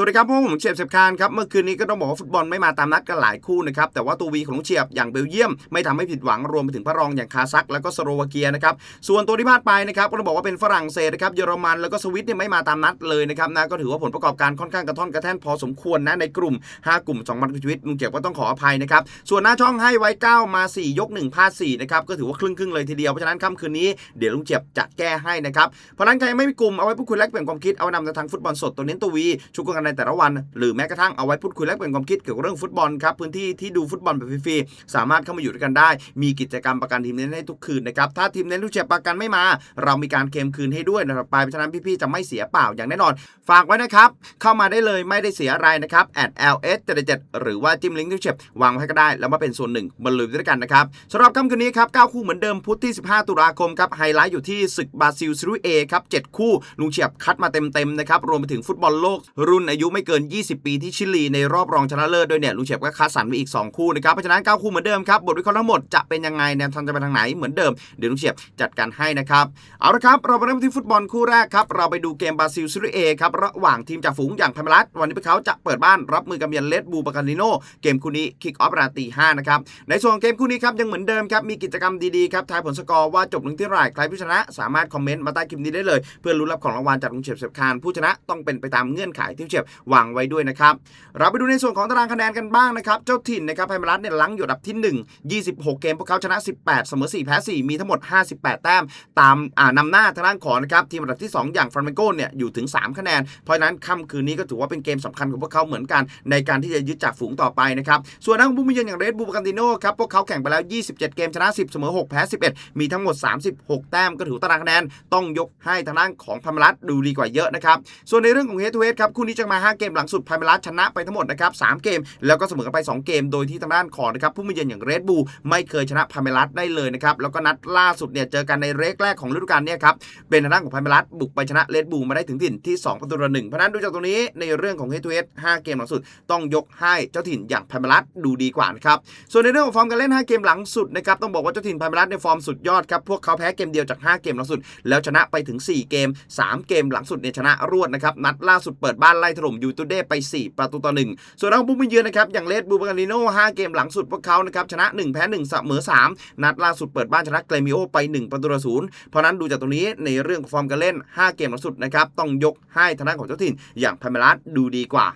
สวัสดีครับพวกผมเฉียบเฉียบคานครับ เมื่อคืนนี้ก็ต้องบอกว่าฟุตบอลไม่มาตามนัดกันหลายคู่นะครับ แต่ว่าตัววีของลุงเฉียบอย่างเบลเยียม ไม่ทำให้ผิดหวังรวมไปถึงพระรองอย่างคาซักแล้วก็สโลวาเกียนะครับ ส่วนตัวที่พลาดไปนะครับก็ต้องบอกว่าเป็นฝรั่งเศสนะครับเยอรมันแล้วก็สวิตเนี่ยไม่มาตามนัดเลยนะครับนะก็ถือว่าผลประกอบการค่อนข้างกระท่อนกระแท่นพอสมควรนะในกลุ่ม 5 กลุ่ม2มันชีวิตลุงเฉียบก็ต้องขออภัยนะครับส่วนหน้าช่องให้ไว้ 9 มา 4 ยก1พลาด4นะครับก็ถือว่าครึ่งครึ่งเลยทีเดียวเพราะฉะนั้นค่ำคืนนี้เดี๋ยวลุงเฉียบจะแก้ให้นะครับเพราะนั้นใครไม่มีกลุ่มเอาไว้พูดคุยแลกเปลี่ยนความคิดเอานำในทางฟุตบอลสดตัวเน้นตัววีชุกกันในแต่ละวัน หรือแม้กระทั่งเอาไว้พูดคุยแลกเปลี่ยนความคิดเกี่ยวกับเรื่องฟุตบอลครับพื้นที่ที่ดูฟุตบอลแบบฟรีๆสามารถเข้ามาอยู่ด้วยกันได้ มีกิจกรรมประกันทีมเน้นให้ทุกคืนนะครับถ้าทีมเน้นทุกเชียประกันไม่มา เรามีการเคลมคืนให้ด้วยนะครับไปเพราะฉะนั้นพี่ๆจะไม่เสียเปล่าอย่างแน่นอน ฝากไว้นะครับเข้ามาได้เลยไม่ได้เสียอะไรนะครับ at ls 7หรือว่าจิ้มลิงก์ที่เชียบวางไว้ก็ได้ แล้วมาเป็นส่วนหนึ่งบรรลุด้วยกันนะครับสำหรับค่ำคืนนี้ครับ9คู่เหมือนเดิมพุธที่ 15 ตุลาคมครับไฮไลท์อยู่ที่ศึกบราซิลซีรีส์เอครับ7คู่ลุงเฉียบคัดมาเต็มๆนะครับรวมไปถึงฟุตบอลโลกรุ่นอาายุไม่เกิน 20 ปีที่ชิลีในรอบรองชนะเลิศด้วยเนี่ยลุงเฉียบก็คัดสรรไว้อีก 2 คู่นะครับเพราะฉะนั้น 9 คู่เหมือนเดิมครับบทวิเคราะห์ทั้งหมดจะเป็นยังไงแนวทางจะไปทางไหนเหมือนเดิมเดี๋ยวลุงเฉียบจัดการให้นะครับเอาละครับเราไปเริ่มที่ฟุตบอลคู่แรกครับเราไปดูเกมบราซิลซีรีส์เอครับระหว่างทีมจากฝูงอย่างพาเมรัสวันนี้พวกเขาจะเปิดบ้านรับมือกับเมียนเลดบูบาคานิโนเกมคู่นี้คิกออฟราตี5นะครับในส่วนของเกมคู่นี้ครับยังเหมือนเดิมครับมีกิจกรรมดีๆครับทายผลสกอร์ว่าจบลงที่ไรใครผู้ชนะ สามารถคอมเมนต์มาใต้คลิปนี้ได้เลย เพื่อรู้รับของรางวัลจากลุงเฉียบเฉียบคานผู้ชนะต้องเป็นไปตามเงื่อนไขที่เฉียบวางไว้ด้วยนะครับเราไปดูในส่วนของตารางคะแนนกันบ้างนะครับ เจ้าถิ่นนะครับพาเมรัสเนี่ยลังอยู่อันดับที่ 1 26 เกมพวกเขาชนะ 18 เสมอ 4 แพ้ 4 มีทั้งหมด 58 แต้ม ตามอ่านำหน้าทางด้านของนะครับทีมอันดับที่ 2 อย่างฟรานเมโกเนี่ยอยู่ถึง 3 คะแนน เพราะฉะนั้นค่ำคืนนี้ก็ถือว่าเป็นเกมสำคัญของพวกเขาเหมือนกัน ในการที่จะยึดจากฝูงต่อไปนะครับส่วนนักบุญมีเยือนอย่างเรดบูบกันติโนครับพวกเขาแข่งไปแล้ว 27 เกมชนะ 10 เสมอ 6 แพ้ 11 มีทั้งหมด 36 แต้มก็ถือตารางคะแนนต้องยกให้ทางด้านของพมรัสดูดีกว่าเยอะนะครับส่วนในเรื่องของเฮดทูเฮดครับคู่นี้จะมา 5 เกมหลังสุดพาเมรัสชนะไปทั้งหมดนะครับ3เกม แล้วก็เสมอกันไป 2 เกม โดยที่ทางด้านของนะครับผู้มีเยือนอย่างเรดบูลไม่เคยชนะพาเมรัสได้เลยนะครับแล้วก็นัดล่าสุดเนี่ยเจอกันในเรกแรกของฤดูกาลเนี่ยครับเป็นทางด้านของพาเมรัสบุกไปชนะเรดบูลมาได้ถึงถิ่นที่2ประตูต่อหนึ่งเพราะนั้นดูจากตรงนี้ในเรื่องของเฮดทูเฮด5เกมหลังสุดต้องยกให้เจ้าถิ่นอย่างพาเมรัสดูดีกว่านะครับส่วนในเรื่องของฟอร์มการเล่น 5 เกมหลังสุดนะครับต้องบอกว่าเจ้าถิ่นพาเมรัสในฟอร์มสุดยอดครับพวกเขาแพ้เกมเดียวจาก 5 เกมหลังสุด แล้วชนะไปถึง 4 เกม 3 เกมหลังสุดเนี่ยชนะรวดนะครับนัดล่าสุดเปิดบ้านไล่ถล่มยูทูเดไป 4 ประตูต่อหนึ่งส่วนนักบุกมาเยือนนะครับอย่างเลดบูบาการิโน่5เกมหลังสุดพวกเขานะครับชนะ 1 แพ้1เสมอ 3 นัดล่าสุดเปิดบ้านชนะเกรมิโอไป 1 ประตูต่อศูนย์เพราะนั้นดูจากตรงนี้ในเรื่องของฟอร์มการเล่น 5 เกมหลังสุดนะครับต้องยกให้ทางด้านของเจ้าถิ่นอย่างพาเมรัสดูดีกว่า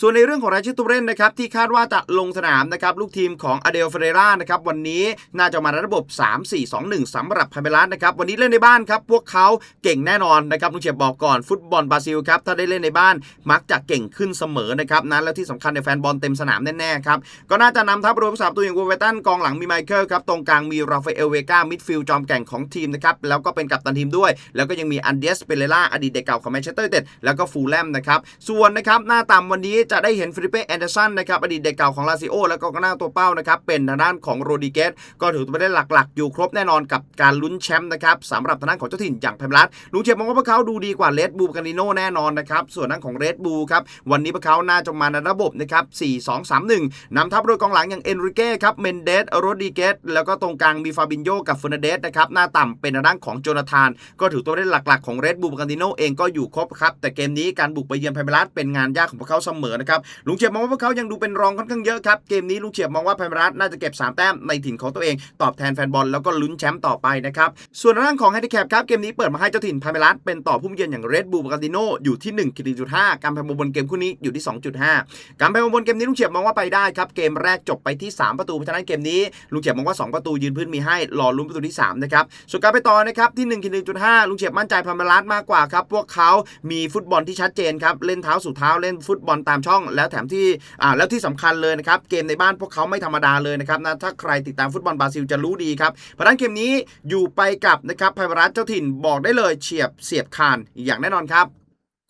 ส่วนในเรื่องของรายชื่อตัวเล่นนะครับที่คาดว่าจะลงสนามนะครับลูกทีมของอเดลเฟเรรานะครับวันนี้น่าจะมาในระบบ 3-4-2-1สำหรับพาเมรัสนะครับวันนี้เล่นในบ้านครับพวกเขาเก่งแน่นอนนะครับลุงเฉียบบอกก่อนฟุตบอลบราซิลครับถ้าได้เล่นในบ้านมักจะเก่งขึ้นเสมอนะครับนั้นแล้วที่สำคัญในแฟนบอลเต็มสนามแน่ๆครับก็น่าจะนำทัพรวมสามตัวอย่างวูเวตันกองหลังมีไมเคิลครับตรงกลางมีราฟาเอลเวกามิดฟิลด์จอมแก่งของทีมนะครับแล้วก็เป็นกัปตันทีมด้วย แล้วก็ยังมีอันเดสเปเรล่าอดีตเด็กเก่าของแมนเชสเตอร์เต็ดแล้วก็ฟูลแลมนะครับส่วนนะครับหน้าต่ำวันนี้จะได้เห็นฟิลิเป้แอนเดอร์สันนะครับอดีตเด็กเก่าของลาซิโอแล้วก็หน้าตัวเป้านะครับเป็นทางด้านของโรดิเกสก็ถือเป็นได้หลักๆ อยู่ครบแน่นอนกับการลุ้นแชมป์นะครับสำหรับทางด้านของเจ้าถิ่นอย่างพมรัสลุงเชียมองว่าพวกเขาดูดีกว่าเลดบูกันดิโนแน่นอนนะครับส่วนด้านของเรดบูครับวันนี้พวกเขาน่าจะมาในระบบนะครับ4-2-3-1นำทัพโดยกองหลังอย่างเอนริเก้ครับเมนเดสโรดิเกสแล้วก็ตรงกลางมีฟาบินโยกับเฟอร์นเดสนะครับหน้าต่ำเป็นทางด้านของโจนาธาน ก็ถือตัวเล่นหลักๆของเรดบูกันดิโนเองก็อยู่ครบครับแต่เกมนี้การบุกไปเยือนพมรัสเป็นงานยากของพวกเขาเสมอนะครับลุงเชียบมองว่าพวกเขายังดูเป็นรองค่อนข้างเยอะครับเกมนี้ลุงเฉียบมองว่าพาเมรัสน่าจะเก็บ 3 แต้มในถิ่นของตัวเอง ตอบแทนแฟนบอลแล้วก็ลุ้นแชมป์ต่อไปนะครับส่วนทางด้านของแฮนดิแคปครับเกมนี้เปิดมาให้เจ้าถิ่นพาเมรัสเป็นต่อผู้มีเยือนอย่างเรดบูลกาติโนอยู่ที่1คิด1.5การแพ้บนเกมคู่นี้อยู่ที่ 2.5 การแพ้บนเกมนี้ลุงเฉียบมองว่าไปได้ครับเกมแรกจบไปที่ 3 ประตูเพราะฉะนั้นเกมนี้ลุงเฉียบมองว่า 2 ประตูยืนพื้นมีให้รอลุ้นประตูที่3นะครับส่วนการไปต่อนะครับที่1คิด1.5ลุงเฉียบมั่นใจพาเมรัสมากกว่าครับพวกเขามีฟุตบอลที่ชัดเจนครับเล่นเท้าสู่เท้าเล่นฟุตบอลตามช่อง แล้วแถมที่อ่าแล้วที่สำคัญเลยนะครับเกมในบ้านพวกเขาไม่ธรรมดาเลยนะครับนะถ้าใครติดตามฟุตบอลบราซิลจะรู้ดีครับเพราะนั้นเกมนี้อยู่ไปกับนะครับไพรัสเจ้าถิ่นบอกได้เลยเฉียบเสียบคานอย่างแน่นอนครับ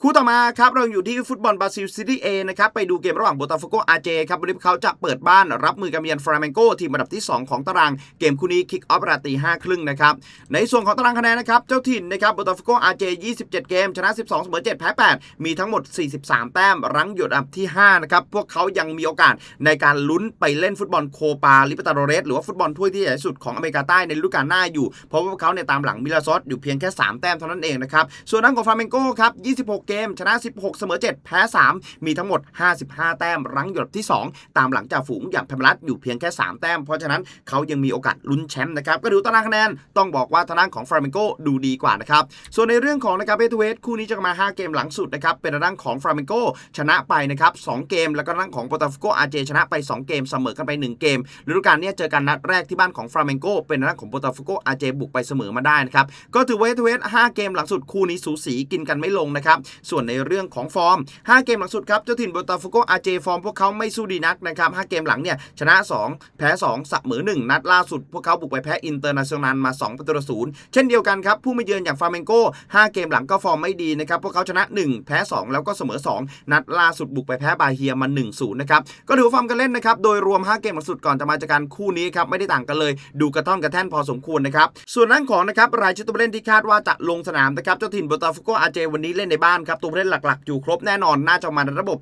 คู่ต่อมาครับเราอยู่ที่ฟุตบอลบราซิลซิตี้เอนะครับไปดูเกมระหว่างโบตาฟโกอาเจครับวันนี้เขาจะเปิดบ้านรับมือกับเมียนฟราเมนโกทีมอันดับที่ 2 ของตารางเกมคู่นี้คิกออฟราตี5ครึ่งนะครับในส่วนของตารางคะแนนนะครับเจ้าถิ่นนะครับโบตาฟโกอาเจ27 เกม ชนะ 12เสมอ7แพ้8 มีทั้งหมด 43 แต้ม รั้งอยู่อันดับที่5นะครับพวกเขายังมีโอกาสในการลุ้นไปเล่นฟุตบอลโคปาลิปตาโดเรสหรือว่าฟุตบอลถ้วยที่ใหญ่สุดของอเมริกาใต้ในฤดูกาลหน้าอยู่เพราะว่าพวกเขาเนี่ยตามหลังมิลาซอสอยู่เพียงแค่ 3 แต้มเท่านั้นเองนะครับส่วนด้านของฟลาเมนโกครับ26เกม ชนะ 16 เสมอ 7 แพ้ 3 มีทั้งหมด 55 แต้มรั้งอยู่อันดับที่ 2 ตามหลังจากฝูงอย่างพมรัตอยู่เพียงแค่ 3 แต้ม เพราะฉะนั้นเขายังมีโอกาสลุ้นแชมป์นะครับ ก็ดูตารางคะแนน ต้องบอกว่าทางด้านของฟราเมนโกดูดีกว่านะครับ ส่วนในเรื่องของนะครับเบทเวทคู่นี้จะมา 5 เกมหลังสุดนะครับ เป็นทางด้านของฟราเมนโกชนะไปนะครับ2เกม แล้วก็ทางด้านของโปรตาฟโกอาเจชนะไป 2 เกมเสมอกันไป 1 เกมฤดูกาลนี้เจอกันนัดแรกที่บ้านของฟราเมนโกเป็นทางด้านของโปรตาฟโกอาเจบุกไปเสมอมาได้นะครับก็ถือว่าเวทเวท5เกมหลังสุดคู่นี้สูสีกินกันไม่ลงนะครับส่วนในเรื่องของฟอร์ม 5 เกมหลังสุดครับเจ้าถิ่นโบตาฟุโกอาเจฟอร์มพวกเขาไม่สู้ดีนักนะครับ 5 เกมหลังเนี่ยชนะ 2 แพ้ 2เสมอ1 นัดล่าสุด พวกเขาบุกไปแพ้อินเตอร์เนชั่นแนลมา 2 ประตูต่อศูนย์เช่นเดียวกันครับ ผู้มาเยือนอย่างฟาเมนโก5 เกมหลังก็ฟอร์มไม่ดีนะครับ พวกเขาชนะ 1 แพ้ 2 แล้วก็เสมอ 2 นัดล่าสุดบุกไปแพ้บาเฮียมา1-0นะครับก็ถือฟอร์มการเล่นนะครับโดยรวม 5 เกมหลังสุดก่อนจะมาจากการคู่นี้ครับไม่ได้ต่างกันเลย ดูกระท่อนกระแท่นพอสมควรนะครับส่วนด้านของนะครับรายชื่อตัวเล่นที่คาดว่าจะลงสนามนะครับเจ้าถิ่นโบตาฟโกอาเจวันนี้เล่นในบ้านครับตัวผู้เล่นหลักๆ อยู่ครบแน่นอนน่าจะมาในระบบ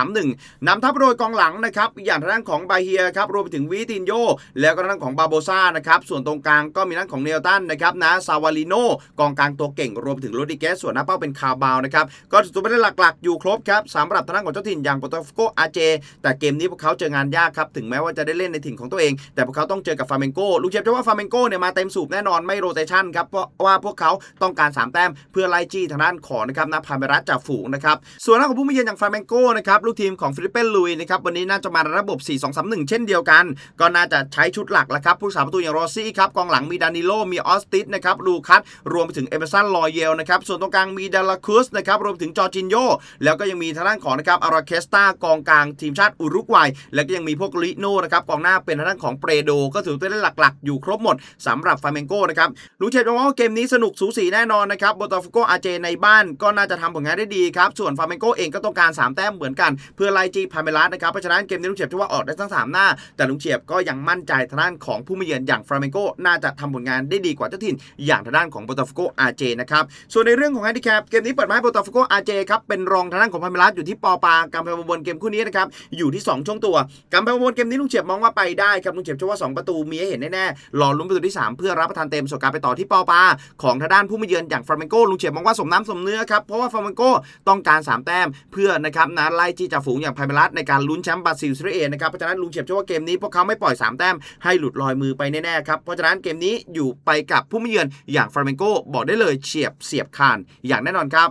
4-2-3-1 นำทัพโดยกองหลังนะครับอย่างทางด้านของบาเฮียครับรวมไปถึงวิตินโย แล้วก็ทางด้านของบาโบซ่านะครับส่วนตรงกลางก็มีทางด้านของเนลตันนะครับนะซาวาลิโนกองกลางตัวเก่ง รวมไปถึงโรดิเกสส่วนหน้าเป้าเป็นคาบาวนะครับก็ตัวผู้เล่นหลักๆ อยู่ครบครับสำหรับทางด้านของเจ้าถิ่นอย่างโปรโตฟโกอาเจ แต่เกมนี้พวกเขาเจองานยากครับถึงแม้ว่าจะได้เล่นในถิ่นของตัวเอง แต่พวกเขาต้องเจอกับฟาเมนโกลูกเชฟจะว่าฟาเมนโกเนี่ยมาเต็มสูบแน่นอนไม่โรเตชันครับเพราะว่าพวกเขาต้องการ3แต้มเพื่อไล่จี้ทางด้านของนะครับนาพาเมรัสจากฝูงนะครับส่วนทาของผู้มาเยือนอย่างฟาเมนโก้นะครับลูกทีมของฟิลิปเปนลุยนะครับวันนี้น่าจะมาในระบบ 4-2-3-1 เช่นเดียวกัน ก็น่าจะใช้ชุดหลักละครับผู้สาประตูอย่างโรซี่ครับกองหลังมีดานิโลมีออสติสนะครับลูคัสรวมไปถึงเอเมอร์สันลอยเยลนะครับส่วนตรงกลางมีดาลาคุสนะครับรวมถึงจอร์จินโยแล้วก็ยังมีทางด้านของนะครับอาราเคสตากองกลางทีมชาติอุรุกวัย แล้วก็ยังมีพวกลิโนนะครับกองหน้าเป็นทางด้านของเปรโด ก็ถือเป็นหลักๆ อยู่ครบหมดสำหรับฟาเมนโกนะครับรู้เชฟว่าเกมนี้สนุกสูสีแน่นอนนะครับโบตาฟโกอาเจในบ้านก็น่าจะทำผลงานได้ดีครับ ส่วนฟาเมนโกเองก็ต้องการ 3 แต้มเหมือนกัน เพื่อไล่จีพาเมลัสนะครับ เพราะฉะนั้นเกมนี้ลุงเฉียบจะว่าออกได้ทั้ง 3 หน้า แต่ลุงเฉียบก็ยังมั่นใจทางด้านของผู้มาเยือนอย่างฟาเมนโกน่าจะทำผลงานได้ดีกว่าเจ้าถิ่นอย่างทางด้านของโบตาฟโกอาเจนะครับ ส่วนในเรื่องของแฮนดิแคปเกมนี้เปิดมาให้โบตาฟโกอาเจครับเป็นรองทางด้านของพาเมลัสอยู่ที่ปอปากำแพงบนเกมคู่นี้นะครับอยู่ที่ 2 ช่วงตัวกำแพงบนเกมนี้ลุงเฉียบมองว่าไปได้ครับลุงเฉียบเชื่อว่า 2 ประตูมีให้เห็นแน่ๆรอลุ้นประตูที่ 3 เพื่อรับประทานเต็มส่วนการไปต่อที่ปอปาของทางด้านผู้มาเยือนอย่างฟราเมโกลุงเฉียบมองว่าสมน้ำสมเนื้อครับเพราะว่าฟราเมนโกต้องการ 3 แต้มเพื่อนะครับนะไล่จี้จ่าฝูงอย่างไพเมรัสในการลุ้นแชมป์บราซิลซีเรียเอนะครับเพราะฉะนั้นลุงเฉียบเชื่อว่าเกมนี้พวกเขาไม่ปล่อย 3 แต้มให้หลุดลอยมือไปแน่ๆครับเพราะฉะนั้นเกมนี้อยู่ไปกับผู้มาเยือนอย่างฟอร์มังโกบอกได้เลยเฉียบเสียบคานอย่างแน่นอนครับ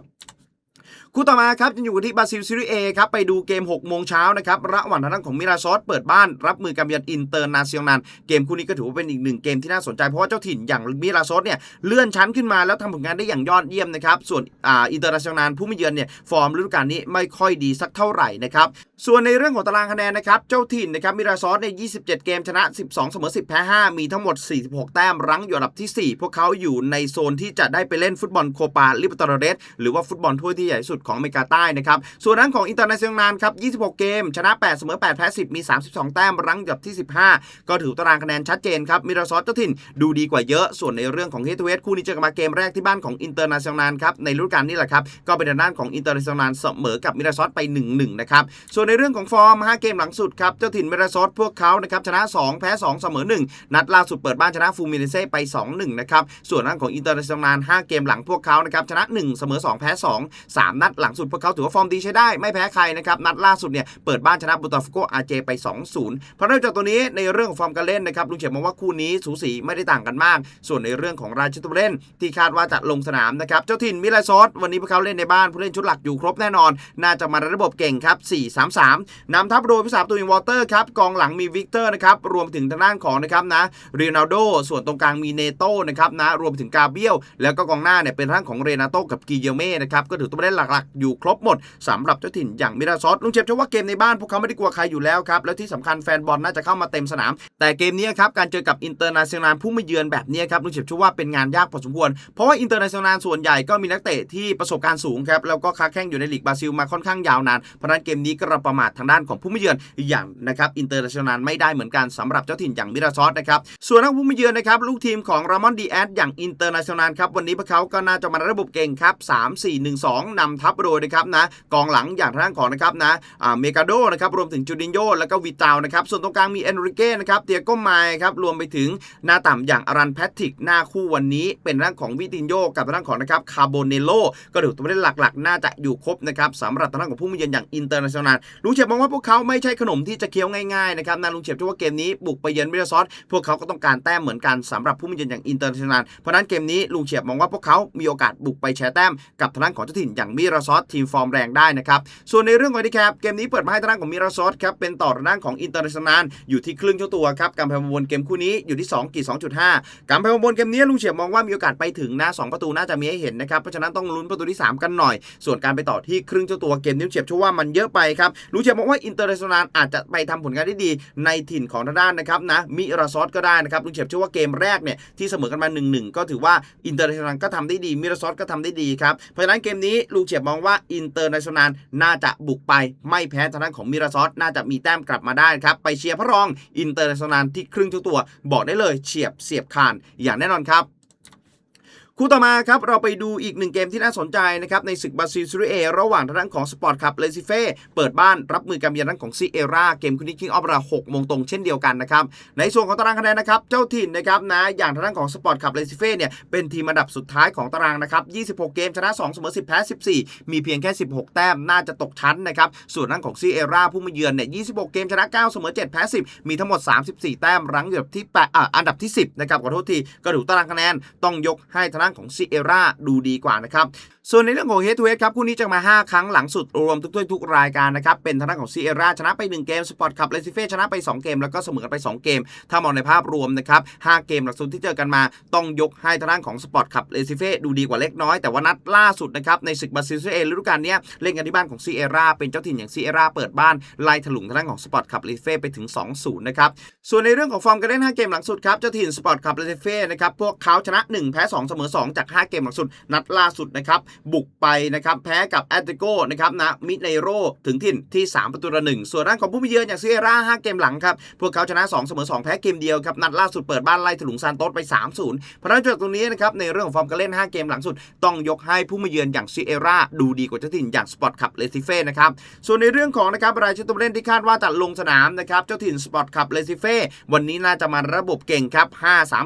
คู่ต่อมาครับจะอยู่กันที่บราซิลซีรีเอครับไปดูเกม6โมงเช้านะครับระหว่างทางด้านของมิราซอสเปิดบ้านรับมือกับเยือนอินเตอร์นาเซียนัลเกมคู่นี้ก็ถือว่าเป็นอีกหนึ่งเกมที่น่าสนใจ เพราะว่าเจ้าถิ่นอย่างมิราซอสเนี่ยเลื่อนชั้นขึ้นมาแล้วทำผลงานได้อย่างยอดเยี่ยมนะครับส่วนอ่าอินเตอร์นาเซียนัลผู้มาเยือนเนี่ยฟอร์มฤดูกาลนี้ไม่ค่อยดีสักเท่าไหร่นะครับส่วนในเรื่องของตารางคะแนนนะครับเจ้าถิ่นนะครับมิราซอสในย27 เกมชนะ 12 เสมอ 10 แพ้ 5 มีทั้งหมด 46 แต้มรั้งอยู่อันดับที่ 4 พวกเขาอยู่ในโซนที่จะได้ไปเล่นฟุตบอลโคปาลิบตาเรสหรือว่าฟุตบอลถ้วยที่ใหญ่สุดของอเมริกาใต้นะครับ ส่วนนั้นของอินเตอร์เนชั่นแนลครับ 26 เกม ชนะ 8 เสมอ 8 แพ้ 10 มี 32 แต้ม รั้งอันดับที่ 15 ก็ถือตารางคะแนนชัดเจนครับ มิราซอสเจ้าถิ่นดูดีกว่าเยอะ ส่วนในเรื่องของเฮดทูเฮดคู่นี้เจอกันมาเกมแรกที่บ้านของอินเตอร์เนชั่นแนลครับ ในฤดูกาลนี้แหละครับ ก็เป็นด้านของอินเตอร์เนชั่นแนลเสมอ กับมิราซอสไป 1-1 นะครับ ส่วนในเรื่องของฟอร์ม 5 เกมหลังสุดครับ เจ้าถิ่นมิราซอสพวกเขานะครับ ชนะ 2 แพ้ 2 เสมอ 1 นัดล่าสุดเปิดบ้านชนะฟูมิเนเซ่ไป 2-1 นะครับ ส่วนด้านของอินเตอร์เนชั่นแนล5เกมหลังพวกเขานะครับชนะ 1 เสมอ 2 แพ้ 2 3 นัดหลังสุดพวกเขาถือว่าฟอร์มดีใช้ได้ไม่แพ้ใครนะครับนัดล่าสุดเนี่ยเปิดบ้านชนะบูตาฟโกอาเจไป 2-0 เพราะนอกจากตัวนี้ในเรื่องของฟอร์มการเล่นนะครับลุงเฉียบมองว่าคู่นี้สูสีไม่ได้ต่างกันมาก ส่วนในเรื่องของรายชื่อตัวเล่น ที่คาดว่าจะลงสนามนะครับเจ้าถิ่นมิลาซอสวันนี้พวกเขาเล่นในบ้านผู้เล่นชุดหลักอยู่ครบแน่นอน น่าจะมาในระบบเก่งครับ4-3-3นำทัพโดยผู้สาประตูองวอเตอร์ครับกองหลังมีวิกเตอร์นะครับรวมถึงทางด้านของนะครับนะเรนัลโดส่วนตรงกลางมีเนโต้นะครับนะรวมถึงกาเบียลแล้วก็กองหน้าเนี่ยเป็นทางด้านของเรนาโต้กับกีเยเม่นะครับก็ถือตัวเล่นหลักอยู่ครบหมดสำหรับเจ้าถิ่นอย่างมิลาซอสลุงเจ็บเชื่อว่าเกมในบ้านพวกเขาไม่ได้กลัวใครอยู่แล้วครับแล้วที่สำคัญแฟนบอลน่าจะเข้ามาเต็มสนาม แต่เกมนี้ครับการเจอกับอินเตอร์นาชั่นแนลผู้มาเยือนแบบนี้ครับลุงเฉียบเชื่อว่าเป็นงานยากพอสมควรเพราะว่าอินเตอร์นาชั่นแนลส่วนใหญ่ก็มีนักเตะที่ประสบการณ์สูงครับแล้วก็ค้าแข่งอยู่ในลีกบราซิลมาค่อนข้างยาวนานเพราะนั้นเกมนี้ก็ระประมาททางด้านของผู้มาเยือนอย่างนะครับอินเตอร์นาชั่นแนลไม่ได้เหมือนกันสำหรับเจ้าถิ่นอย่างมิราซอสนะครับส่วนนักผู้มาเยือนนะครับลูกทีมของรามอนดีแอสอย่างอินเตอร์นาชั่นแนลครับวันนี้พวกเขาก็น่าจะมาระบบเก่งครับ3 4 1 2นำทัพทัพโดยนะครับนะกองหลังอย่างทางด้านของนะครับนะเมกาโดนะครับรวมถึงจูดินโยแล้วก็วิตาลนะครับส่วนตรงกลางมีเอนริเก้นะครับเตียโกไมครับรวมไปถึงหน้าต่ำอย่างอารันแพทริกหน้าคู่วันนี้เป็นร่างของวิตินโยกับทางของนะครับคาร์โบเนโลก็ถือตัวเล่นหลักๆ น่าจะอยู่ครบนะครับสำหรับทางด้านของผู้มาเยือนอย่างอินเตอร์เนชั่นแนลลุงเฉียบมองว่าพวกเขาไม่ใช่ขนมที่จะเคี้ยวง่ายๆนะครับนะลุงเฉียบเชื่อว่าเกมนี้บุกไปเยือนมิราซอสพวกเขาก็ต้องการแต้มเหมือนกันสำหรับผู้มาเยือนอย่างอินเตอร์เนชั่นแนลเพราะฉะนั้นเกมนี้ลุงเฉียบมองว่าพวกเขามีโอกาสบุกไปแชร์แต้มกับทางด้านของเจ้าถิ่นอย่างมิรราซอสทีมฟอร์มแรงได้นะครับ ส่วนในเรื่องของดีแคปเกมนี้เปิดมาให้ทางด้านของมิราซอสครับเป็นต่อทางด้านของอินเตอร์เนชั่นแนลอยู่ที่ครึ่งเจ้าตัวครับการแพ้บนเกมคู่นี้อยู่ที่2กี่ 2.5 การแพ้บนเกมนี้ลุงเฉียบมองว่ามีโอกาสไปถึงนะสองประตูน่าจะมีให้เห็นนะครับเพราะฉะนั้นต้องลุ้นประตูที่ 3 กันหน่อย ส่วนการไปต่อที่ครึ่งเจ้าตัวเกมนี้ลุงเฉียบเชื่อว่ามันเยอะไปครับลุงเฉียบมองว่าอินเตอร์เนชั่นแนลอาจจะไปทำผลงานได้ดีในถิ่นของทางด้านนะครับนะมิราซอสก็ได้นะครับลุงเฉียบเชื่อว่าเกมแรกเนี่ยที่เสมอกันมา1-1ก็ถือว่าอินเตอร์เนชั่นแนลก็ทำได้ดีมิราซอสก็ทำได้ดีครับเพราะฉะนั้นเกมนี้ลุงเฉียบมองว่าอินเตอร์เนชั่นแนลน่าจะบุกไปไม่แพ้ทางด้านของมิราซอสน่าจะมีแต้มกลับมาได้ครับ ไปเชียร์พระรองอินเตอร์เนชั่นแนลที่ครึ่งทุกตัว บอกได้เลยเฉียบเสียบคานอย่างแน่นอนครับ คู่ต่อมาครับเราไปดูอีกหนึ่งเกมที่น่าสนใจนะครับในศึกบราซิลซีรีเอระหว่างทางด้านของสปอร์ตคัพเลซิเฟ่เปิดบ้านรับมือกับเยือนด้านของซีเอราเกมคู่นี้คิงออฟเวลา6โมงตรงเช่นเดียวกันนะครับในส่วนของตารางคะแนนนะครับเจ้าถิ่นนะครับนะอย่างทางด้านของสปอร์ตคัพเลซิเฟ่เนี่ยเป็นทีมอันดับสุดท้ายของตารางนะครับ26 เกมชนะ2เสมอ10แพ้14 มีเพียงแค่ 16 แต้มน่าจะตกชั้นนะครับส่วนด้านของซีเอราผู้มาเยือนเนี่ย26 เกมชนะ9เสมอ7แพ้10 มีทั้งหมด 34 แต้มรั้งอยู่อันดับที่แปดอ่าอันดับที่ 10นะครับขอโทษทีก็ดูตารางคะแนนต้องยกให้ทางร่างของซีเอร่าดูดีกว่านะครับ ส่วนในเรื่องของ Head to Head ครับคู่นี้จะมา 5 ครั้งหลังสุดรวมทุกถ้วยทุกรายการนะครับเป็นทางด้านของซีเอราชนะไป 1 เกมสปอร์ตคับเลซิเฟ่ชนะไป 2 เกม แล้วก็เสมอกันไป 2 เกม ถ้ามองในภาพรวมนะครับ5เกมหลังสุดที่เจอกันมาต้องยกให้ทางด้านของสปอร์ตคับเลซิเฟ่ดูดีกว่าเล็กน้อยแต่ว่านัดล่าสุดนะครับในศึกบราซิลซีเอฤดูกาลนี้เล่นกันที่บ้านของซีเอราเป็นเจ้าถิ่นอย่างซีเอราเปิดบ้านไล่ถลุงทางด้านของสปอร์ตคับเลซิเฟ่ไปถึง 2-0 นะครับส่วนในเรื่องของฟอร์มการเล่น 5 เกมหลังสุดครับเจ้าถิ่นสปอร์ตคับเลซิเฟ่นะครับพวกเขาชนะ 1 แพ้ 2 เสมอ 2 จาก 5 เกมหลังสุด นัดล่าสุดนะครับบุกไปนะครับแพ้กับแอตติโกนะครับนะมิเนโรถึงถิ่นที่ 3 ประตูละหนึ่งส่วนด้านของผู้มีเยือนอย่างซีเอรา5เกมหลังครับพวกเขาชนะ 2 เสมอ 2 แพ้เกมเดียวครับนัดล่าสุดเปิดบ้านไล่ถลุงซานโตสไป 3-0 เพราะฉะนั้นจากตรงนี้นะครับในเรื่องของฟอร์มการเล่น 5 เกมหลังสุด ต้องยกให้ผู้มาเยือนอย่างซีเอร่าดูดีกว่าเจ้าถิ่นอย่างสปอร์ตคับเลซิเฟ่นะครับส่วนในเรื่องของนะครับรายชื่อตัวเล่นที่คาดว่าจะลงสนามนะครับเจ้าถิ่นสปอร์ตคับเลซิเฟ่วันนี้น่าจะมาระบบเก่งครับ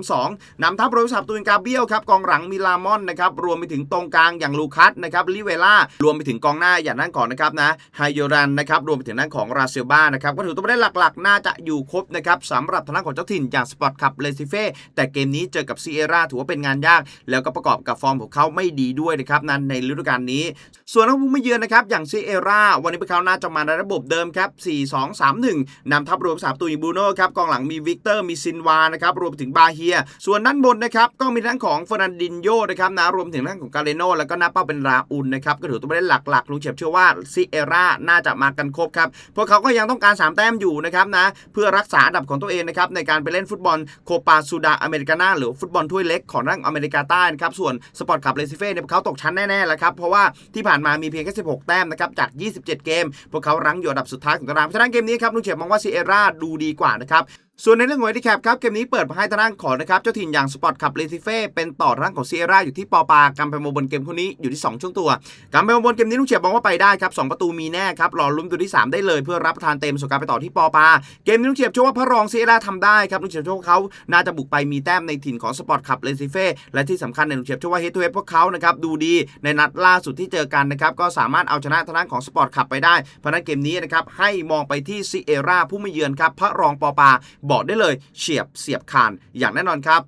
5-3-2นำทัพโรยสับตูนกาเบียลครับกองหลังมิลามอนนะครับรวมไปถึงตรงกลางอย่างลูคัสนะครับลิเวล่ารวมไปถึงกองหน้าอย่างนั้นก่อนนะครับนะไฮโยรันนะครับรวมไปถึงด้านของราเซลบ้านะครับก็ถือตัวเล่นหลักๆ น่าจะอยู่ครบนะครับสำหรับทางด้านของเจ้าถิ่นอย่างสปอร์ตคับเลซิเฟ่แต่เกมนี้เจอกับซีเอราถือว่าเป็นงานยาก แล้วก็ประกอบกับฟอร์มของเขาไม่ดีด้วยนะครับนั้นในฤดูกาลนี้ ส่วนนักผู้ไม่เยือนนะครับอย่างซีเอราวันนี้พวกเขาน่าจะมาในระบบเดิมครับ 4-2-3-1นำทัพรวมสามตูนบูโน่ครับกองหลังมีวิกเตอร์มีซินวานะครับรวมไปถึงบาเฮีย ส่วนด้านบนนะครับก็มีทั้งของเฟอร์นันดินโยนะครับนะรวมถึงทั้งของกาเลโนแล้วก็นาเป้าเป็นราอุนนะครับก็ถือตัวเล่นหลักๆลุงเฉียบเชื่อว่าซีเอร่าน่าจะมากันครบครับพวกเขาก็ยังต้องการ 3 แต้มอยู่นะครับนะเพื่อรักษาอันดับของตัวเองนะครับในการไปเล่นฟุตบอลโคปาซูดาอเมริกานาหรือฟุตบอลถ้วยเล็กของทางอเมริกาใต้นะครับส่วนสปอร์ตคับเลซิเฟ่เนี่ยเขาตกชั้นแน่ๆแล้วครับเพราะว่าที่ผ่านมามีเพียงแค่ 16 แต้มนะครับจาก 27 เกม พวกเขารั้งอยู่อันดับสุดท้ายของตารางเพราะฉะนั้นเกมนี้ครับลุงเฉียบมองว่าซีเอร่าดูดีกว่านะครับ ส่วนในเรื่องของที่แคปครับเกมนี้เปิดมาให้ทางด้านของนะครับเจ้าถิ่นอย่างสปอร์ตคับเลซิเฟ่เป็นต่อทางด้านของซีเอราอยู่ที่ปอปาการไปโมบนเกมคู่นี้อยู่ที่ 2 ช่วงตัวการไปโมบนเกมนี้ลุงเฉียบมองว่าไปได้ครับ 2 ประตูมีแน่ครับรอลุ้นตัวที่ 3 ได้เลยเพื่อรับประทานเต็มส่วนการไปต่อที่ปอปา เกมนี้ลุงเฉียบเชื่อว่าพระรองซีเอราทำได้ครับลุงเฉียบเชื่อว่าเขาน่าจะบุกไปมีแต้มในถิ่นของสปอร์ตคับเลซิเฟ่และที่สำคัญในลุงเฉียบเชื่อว่าเฮดทูเฮดพวกเขานะครับดูดีในนัดล่าสุดที่เจอกันนะครับก็สามารถเอาชนะทางด้านของสปอร์ตคับไปได้เพราะนั้นเกมนี้นะครับให้มองไปที่ซีเอราผู้มาเยือนครับพระรองปอปาบอกได้เลยเฉียบเสียบคานอย่างแน่นอนครับ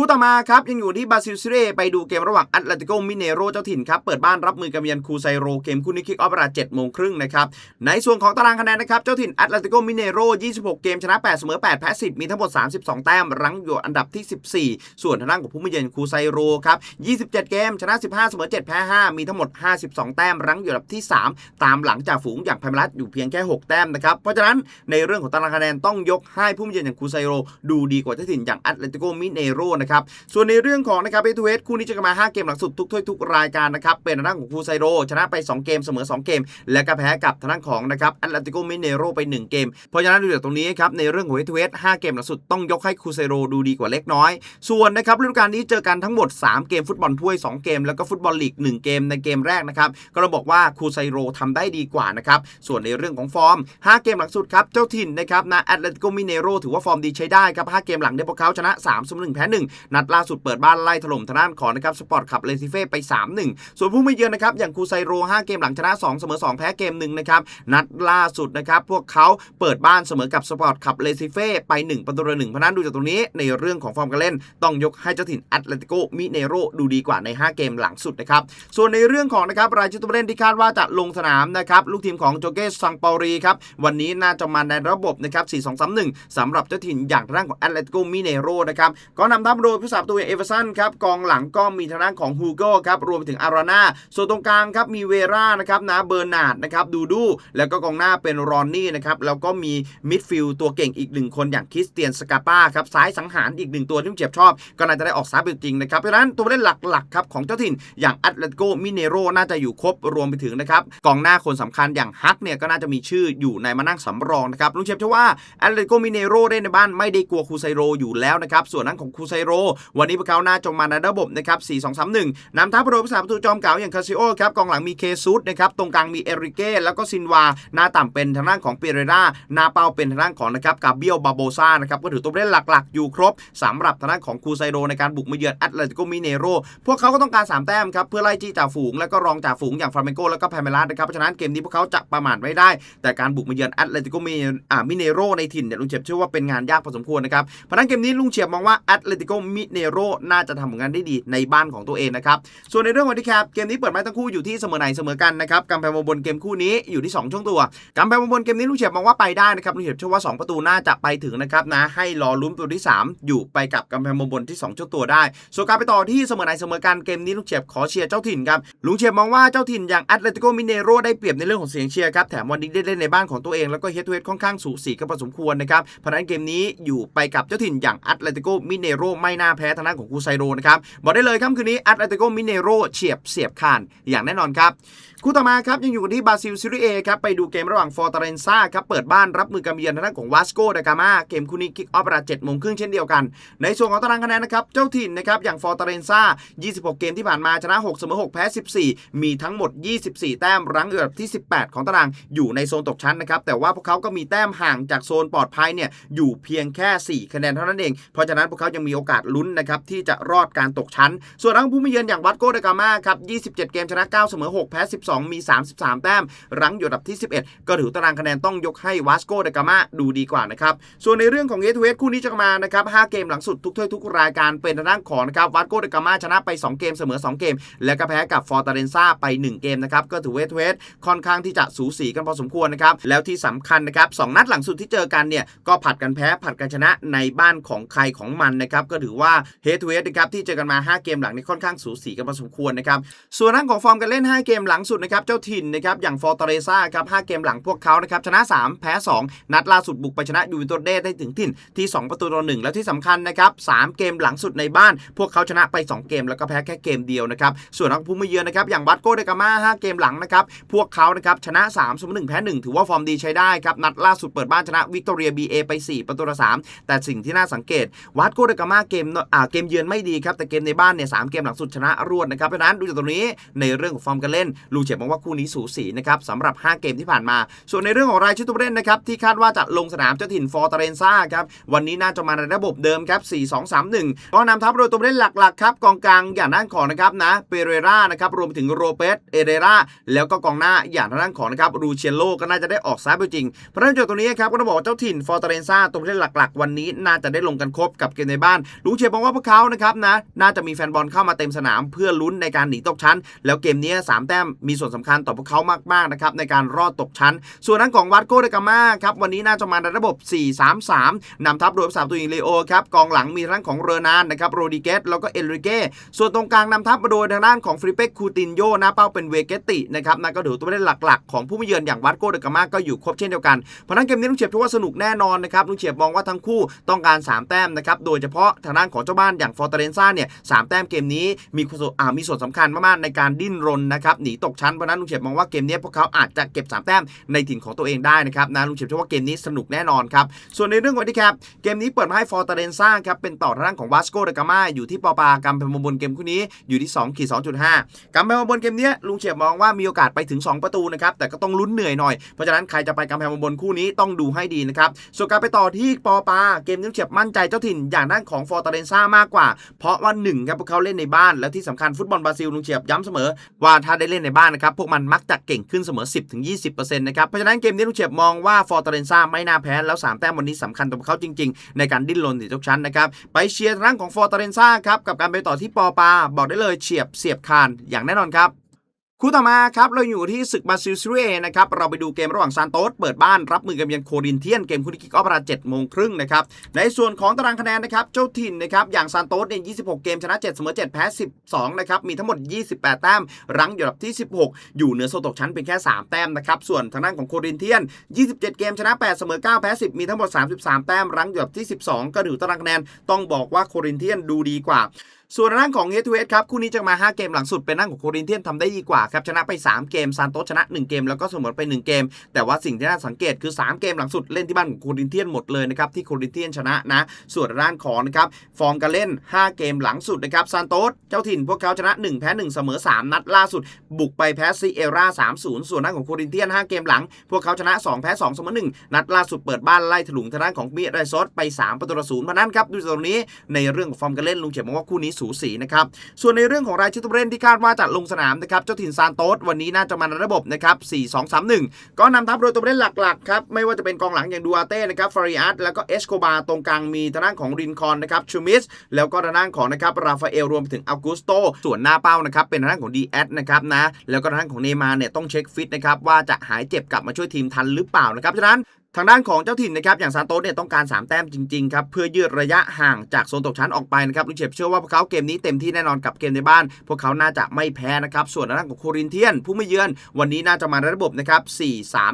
คู่ต่อมาครับยังอยู่ที่บราซิลซิเรไปดูเกมระหว่างแอตเลติโกมิเนโรเจ้าถิ่นครับเปิดบ้านรับมือกับเยือนคูไซโรเกมคู่นี้คิกออฟเวลา7โมงครึ่งนะครับในส่วนของตารางคะแนนนะครับเจ้าถิ่นแอตเลติโกมิเนโร26 เกมชนะ 8 เสมอ 8 แพ้ 10 มีทั้งหมด 32 แต้มรั้งอยู่อันดับที่ 14 ส่วนทางด้านของผู้มาเยือนคูไซโรครับ27 เกมชนะ 15 เสมอ 7 แพ้ 5 มีทั้งหมด 52 แต้มรั้งอยู่อันดับที่ 3 ตามหลังจากฝูงอย่างพมรัสอยู่เพียงแค่ 6 แต้มนะครับเพราะฉะนั้นในเรื่องของตารางคะแนนต้องยกให้ผู้มาเยือนอย่างคูไซโรดูดีกว่าเจ้าถิ่นอย่างแอตเลติโกมิเนโรนะนะครับ ส่วนในเรื่องของนะครับเอทูเอคู่นี้จะกันมา 5 เกมหลังสุดทุกถ้วยทุกรายการนะครับ เป็นทางด้านของคูไซโร ชนะไป 2 เกมเสมอ 2 เกม และก็แพ้กับทางด้านของนะครับแอตเลติโกมิเนโรไป 1 เกม เพราะฉะนั้นดูจากตรงนี้ครับในเรื่องของเอทูเอ5เกมหลังสุดต้องยกให้คูไซโรดูดีกว่าเล็กน้อย ส่วนนะครับฤดูกาลนี้เจอกันทั้งหมด 3 เกมฟุตบอลถ้วย 2 เกม แล้วก็ฟุตบอลลีก 1 เกมในเกมแรกนะครับก็เราบอกว่าคูไซโรทำได้ดีกว่านะครับส่วนในเรื่องของฟอร์ม 5 เกมหลังสุดครับเจ้าถิ่นนะครับนะแอตเลติโกมิเนโรถือว่าฟอร์มดีใช้ได้ครับ5เกมหลังเนี่ยพวกเขาชนะ3เสมอ1แพ้1นัดล่าสุดเปิดบ้านไล่ถล่มทางด้านของนะครับสปอร์ตขับเลซิเฟ่ไป 3-1 ส่วนผู้ไม่เยือนนะครับอย่างคูไซโร 5 เกมหลังชนะ 2 เสมอ 2 แพ้เกมหนึ่งนะครับนัดล่าสุดนะครับพวกเขาเปิดบ้านเสมอกับสปอร์ตขับเลซิเฟ่ไป 1 ประตูต่อหนึ่งเพราะนั้นดูจากตรงนี้ในเรื่องของฟอร์มการเล่น ต้องยกให้เจ้าถิ่นแอตเลติโกมิเนโรดูดีกว่าใน 5 เกมหลังสุดนะครับส่วนในเรื่องของนะครับรายชื่อตัวเล่นที่คาดว่าจะลงสนามนะครับลูกทีมของโจเกสซังเปารีครับวันนี้น่าจะมาในระบบนะครับ4-2-3-1สำหรับเจ้าถิ่นอย่างทางด้านของแอตเลติโกมิเนโรนะครับก็นำทัพโดยผู้สาประตูเอเวอร์สันครับกองหลังก็มีทางด้านของฮูโก้ครับรวมไปถึงอาราน่าส่วนตรงกลางครับมีเวรานะครับนะเบอร์นาร์ดนะครับดูดูแล้วก็กองหน้าเป็นรอนนี่นะครับแล้วก็มีมิดฟิลด์ตัวเก่งอีกหนึ่งคนอย่างคริสเตียนสกาป้าครับซ้ายสังหารอีกหนึ่งตัวที่เจ็บชอบ ก็น่าจะได้ออกซ้ายเป็นจริงนะครับเพราะฉะนั้นตัวเล่นหลักๆครับของเจ้าถิ่นอย่างแอตเลติโกมิเนโรน่าจะอยู่ครบรวมไปถึงนะครับกองหน้าคนสำคัญอย่างฮักเนี่ยก็น่าจะมีชื่ออยู่ในมานั่งสำรองนะครับลุงเชฟเชื่อว่าแอตเลติโกมิเนโรเล่นในบ้านไม่ได้กลัวคูไซโรอยู่แล้วนะครับส่วนนั้นของคูไซโรวันนี้พวกเขาน่าจะมาในระบบนะครับ 4-2-3-1 นำทัพโดยผู้สาประตูจอมเก่าอย่างคาซิโอครับกองหลังมีเคซุสนะครับตรงกลางมีเอริเก้แล้วก็ซินวา หน้าต่ำเป็นทางด้านของเปเรราหน้าเป้าเป็นทางด้านของนะครับกาเบียลบาโบซานะครับก็ถือตัวเล่นหลักๆ อยู่ครบสำหรับทางด้านของคูไซโรในการบุกมาเยือนแอตเลติโกมิเนโรพวกเขาก็ต้องการ 3 แต้มครับเพื่อไล่จี้จ่าฝูงแล้วก็รองจ่าฝูงอย่างฟราเมโกแล้วก็แพมเมลัสนะครับเพราะฉะนั้นเกมนี้พวกเขาจะประมาทไม่ได้ แต่การบุกมาเยือนแอตเลติโกมิอ่ามิเนโรในถิ่นเนี่ยลุงเฉียบเชื่อว่าเป็นงานยากพอสมควรนะครับเพราะนั้นเกมนี้ลุงเฉียบมองว่าแอตเลติโกมิเนโรน่าจะทำผลงานได้ดีในบ้านของตัวเองนะครับ ส่วนในเรื่องของที่แคปเกมนี้เปิดไม้ทั้งคู่อยู่ที่เสมอไหนเสมอกันนะครับกำแพงบนเกมคู่นี้อยู่ที่ 2 ช่วงตัวกำแพงบนเกมนี้ลุงเฉียบมองว่าไปได้นะครับลุงเฉียบเชื่อว่า 2 ประตูน่าจะไปถึงนะครับนะให้รอลุ้นประตูที่ 3 อยู่ไปกับกำแพงบนที่ 2 ช่วงตัวได้ส่วนการไปต่อที่เสมอไหนเสมอกันเกมนี้ลุงเฉียบขอเชียร์เจ้าถิ่นครับลุงเฉียบมองว่าเจ้าถิ่นอย่างแอตเลติโกมิเนโรได้เปรียบในเรื่องของเสียงเชียร์ครับแถมวันนี้ได้เล่นในบ้านของตัวเองแล้วก็เฮดทูเฮดค่อนข้างสูสีกันพอสมควรนะครับเพราะฉะนั้นเกมนี้อยู่ไปกับเจ้าถิ่นอย่างแอตเลติโกมิเนโรไม่น่าแพ้ทางด้านของคูไซโรนะครับบอกได้เลยค่ำคืนนี้แอตเลติโกมิเนโรเฉียบเสียบคานอย่างแน่นอนครับคู่ต่อมาครับยังอยู่กันที่บราซิลซีรีเอครับไปดูเกมระหว่างฟอร์ตเรนซ่าครับเปิดบ้านรับมือกับเยือนทางด้านของวาสโกดากามาเกมคู่นี้คิกออฟเวลา7โมงครึ่งเช่นเดียวกัน ในส่วนของตารางคะแนนนะครับเจ้าถิ่นนะครับอย่างฟอร์ตเรนซ่า 26 เกมที่ผ่านมาชนะ 6 เสมอ 6 แพ้ 14 มีทั้งหมด 24 แต้มรั้งอันดับที่ 18 ของตารางอยู่ในโซนตกชั้นนะครับแต่ว่าพวกเขาก็มีแต้มห่างจากโซนปลอดภัยเนี่ยอยู่เพียงแค่ 4 คะแนนเท่านั้นเองเพราะฉะนั้นพวกเขายังมีโอกาสลุ้นนะครับที่จะรอดการตกชั้น ส่วนทางผู้มาเยือนอย่างวัดโกดกามาครับ27 เกมชนะ 9 เสมอ 6 แพ้ 12 มี 33 แต้ม รั้งอยู่อันดับที่ 11 ก็ถือตารางคะแนนต้องยกให้วาสโกเดกามาดูดีกว่านะครับ ส่วนในเรื่องของเอทเวสคู่นี้จะมานะครับ 5 เกมหลังสุดทุกถ้วยทุกรายการเป็นทางด้านของนะครับวาสโกเดกามาชนะไป 2 เกมเสมอ 2 เกม และก็แพ้กับฟอร์ตาเรนซ่าไป 1 เกมนะครับก็ถือเวทเวสค่อนข้างที่จะสูสีกันพอสมควรนะครับแล้วที่สำคัญนะครับสองนัดหลังสุดที่เจอกันเนี่ยก็ผัดกันแพ้ผัดกันชนะในบ้านของใครของมันนะครับก็ถือว่าเฮทเวสนะครับที่เจอกันมา 5 เกมหลังนี้ค่อนข้างสูสีกันพอสมควรนะครับส่วนทางของฟอร์มการเล่น 5 เกมหลังสุดนะครับเจ้าถิ่นนะครับอย่างฟอร์ตเรซ่าครับ5เกมหลังพวกเขานะครับชนะ 3 แพ้ 2 นัดล่าสุดบุกไปชนะยูเวนตุสเดได้ถึงถิ่นที่ 2 ประตูต่อ1แล้วที่สำคัญนะครับ3เกมหลังสุดในบ้าน พวกเขาชนะไป 2 เกมแล้วก็แพ้แค่เกมเดียวนะครับส่วนนักผู้มาเยือนนะครับอย่างบัตโกเดกาม่า5เกมหลังนะครับพวกเขานะครับชนะ3เสมอ1แพ้1ถือว่าฟอร์มดีใช้ได้ครับนัดล่าสุดเปิดบ้านชนะวิกตอเรียบีเอไป 4 ประตูต่อ3แต่สิ่งที่น่าสังเกตวัดโกเดกาม่าเกมอ่าเกมเยือนไม่ดีครับแต่เกมในบ้านเนี่ยสเกมหลังสุดชนะรวดนะครับเพราะนั้นดูจากตรงนี้ในเรื่องของฟอร์มการเล่นลูเฉียบมองว่าคู่นี้สูสีนะครับสำหรับ 5 เกมที่ผ่านมา ส่วนในเรื่องของรายชื่อตัวเล่นนะครับที่คาดว่าจะลงสนามเจ้าถิ่นฟอร์ตาเรนซ่าครับวันนี้น่าจะมาในระบบเดิมครับ 4-2-3-1 ก็นำทัพโดยตัวเล่นหลักๆครับกองกลางอย่างด้านของนะครับนะเปเรรานะครับรวมไปถึงโรเปสเอเรราแล้วก็กองหน้าอย่างทางด้านของนะครับรูเชโลก็น่าจะได้ออกซ้ายไปจริงเพราะฉะนั้นจากตรงนี้ครับก็ต้องบอกเจ้าถิ่นฟอร์ตเรนซ่าตัวเล่นหลัก ๆ วันนี้น่าจะได้ลงกันครบกับเกมในบ้านลุงเชียร์มองว่าพวกเขานะครับนะน่าจะมีแฟนบอลเข้ามาเต็มสนามเพื่อลุ้นในการหนีตกชั้น แล้วเกมนี้สามแต้มมีส่วนสำคัญต่อพวกเขามากๆนะครับในการรอดตกชั้น ส่วนทางของวัดโกเดกามาครับวันนี้น่าจะมาในระบบ 4-3-3 นำทัพโดยภาษาตัวอิงเลโอครับกองหลังมีทั้งของเรนานนะครับโรดิเกสแล้วก็เอลริเกส่วนตรงกลางนำทัพมาโดยทางด้านของฟริเปกคูตินโยหน้าเป้าเป็นเวเกตินะครับนั่นก็ถือตัวเล่นหลักๆ ของผู้มาเยือนอย่างวัดโกเดกามาก็อยู่ครบเช่นเดียวกันเพราะนั้นเกมนี้ลุงเฉียบถือว่าสนุกแน่นอนนะครับลุงเฉียบมองว่าทั้งคู่ต้องการ 3 แต้มนะครับโดยเฉพาะทางด้านของเจ้าบ้านอย่างฟอร์เตเรนซ่าเนี่ยสามแต้มเกมนี้มีส่วนอ่ามีส่วนสำคัญมากๆในการดิ้นรนนะครับหนีตกชั้นเพราะนั้นลุงเฉียบมองว่าเกมนี้พวกเขาอาจจะเก็บ 3 แต้มในถิ่นของตัวเองได้นะครับนะลุงเฉียบเชื่อว่าเกมนี้สนุกแน่นอนครับส่วนในเรื่องของที่แคปเกมนี้เปิดมาให้ฟอร์เตเรนซ่าครับเป็นต่อทางด้านของวาสโกเดกามาอยู่ที่ปอปากำแพงบนเกมคู่นี้อยู่ที่2ขีด2.5กำแพงบนเกมนี้ลุงเฉียบมองว่ามีโอกาสไปถึง 2 ประตูนะครับแต่ก็ต้องลุ้นเหนื่อยหน่อยเพราะฉะนั้นใครจะไปกำแพงบนคู่นี้ต้องดูให้ดีนะครับส่วนการไปต่อที่ปอปาเกมนี้ลุงเฉียบมั่นใจเจ้าถิ่นอย่างด้านของฟอร์เตเรนซ่ามากกว่า เพราะว่าหนึ่งครับพวกเขาเล่นในบ้าน และที่สำคัญฟุตบอลบราซิลลุงเฉียบย้ำเสมอ ว่าถ้าได้เล่นในบ้านนะครับพวกมันมักจะเก่งขึ้นเสมอ 10-20%นะครับเพราะฉะนั้นเกมนี้ลุงเฉียบมองว่าฟอร์เตเรนซ่าไม่น่าแพ้แล้ว3แต้มวันนี้สำคัญต่อพวกเขาจริง ๆ ในการดิ้นรนติดทุกชั้นนะครับไปเชียร์ทางด้านของฟอร์เตเรนซ่าครับกับการไปต่อที่ปอปาบอกได้เลยเฉียบเสียบคานอย่างแน่นอนครับ คู่ต่อมาครับเราอยู่ที่ศึกบราซิลซีเรียนะครับเราไปดูเกมระหว่างซานโตสเปิดบ้านรับมือกับเยือนโครินเทียนเกมคู่ที่คิกออฟเวลา7โมงครึ่งนะครับในส่วนของตารางคะแนนนะครับเจ้าถิ่นนะครับอย่างซานโตสเนี่ย26 เกมชนะ 7 เสมอ 7 แพ้ 12 นะครับมีทั้งหมด 28 แต้ม รั้งอยู่อันดับที่ 16 อยู่เหนือโซตกชั้นเป็นแค่ 3 แต้มนะครับส่วนทางด้านของโครินเทียน 27 เกมชนะ 8 เสมอ 9 แพ้ 10 มีทั้งหมด 33 แต้ม รั้งอยู่อันดับที่ 12 ก็ถือตารางคะแนนต้องบอกว่าโครินเทียนดูดีกว่า ส่วนทางของเฮดทูเฮดครับคู่นี้จะมา 5 เกมหลังสุดเป็นด้านของโครินเทียนทำได้ดีกว่าครับชนะไป 3 เกมซานโตสชนะ 1 เกมแล้วก็เสมอไป 1 เกม แต่ว่าสิ่งที่น่าสังเกตคือ 3 เกมหลังสุดเล่นที่บ้านของโครินเทียนหมดเลยนะครับที่โครินเทียนชนะนะ ส่วนทางด้านของนะครับฟอร์มการเล่น 5 เกมหลังสุดนะครับซานโตสเจ้าถิ่นพวกเขาชนะ 1 แพ้ 1 เสมอ 3 นัดล่าสุด บุกไปแพ้ซีเอร่า3-0 ส่วนด้านของโครินเทียน 5 เกมหลัง พวกเขาชนะ 2 แพ้2เสมอ1นัดล่าสุดเปิดบ้านไล่ถลุงทางด้านของมิไรซอสไป3ประตูต่อศูนย์เพราะนั้นครับดูตรงนี้ในเรื่องของฟอร์มการเล่นลุงเฉียบมองว่าคู่นี้สูสีนะครับ ส่วนในเรื่องของรายชื่อตัวเล่นที่คาดว่าจะลงสนามนะครับ เจ้าถิ่นซานโตสวันนี้น่าจะมาในระบบนะครับ 4-2-3-1 ก็นำทัพโดยตัวเล่นหลักๆครับ ไม่ว่าจะเป็นกองหลังอย่างดูอาเต้นะครับฟาริอัสแล้วก็เอสโคบาตรงกลางมีทางด้านของรินคอนนะครับชูมิสแล้วก็ทางด้านของนะครับราฟาเอลรวมถึงอัลกุสโต ส่วนหน้าเป้านะครับเป็นทางด้านของดีแอสนะครับนะแล้วก็ทางด้านของเนมาเนี่ยต้องเช็คฟิตนะครับว่าจะหายเจ็บกลับมาช่วยทีมทันหรือเปล่านะครับฉะนั้น ทางด้านของเจ้าถิ่นนะครับอย่างซานโตสเนี่ยต้องการ 3 แต้มจริงๆครับเพื่อยืดระยะห่างจากโซนตกชั้นออกไปนะครับลุงเฉียบเชื่อว่าพวกเขาเกมนี้เต็มที่แน่นอนกับเกมในบ้าน พวกเขาน่าจะไม่แพ้นะครับส่วนทางด้านของโครินเทียน ผู้ไม่เยือนวันนี้น่าจะมาในระบบนะครับ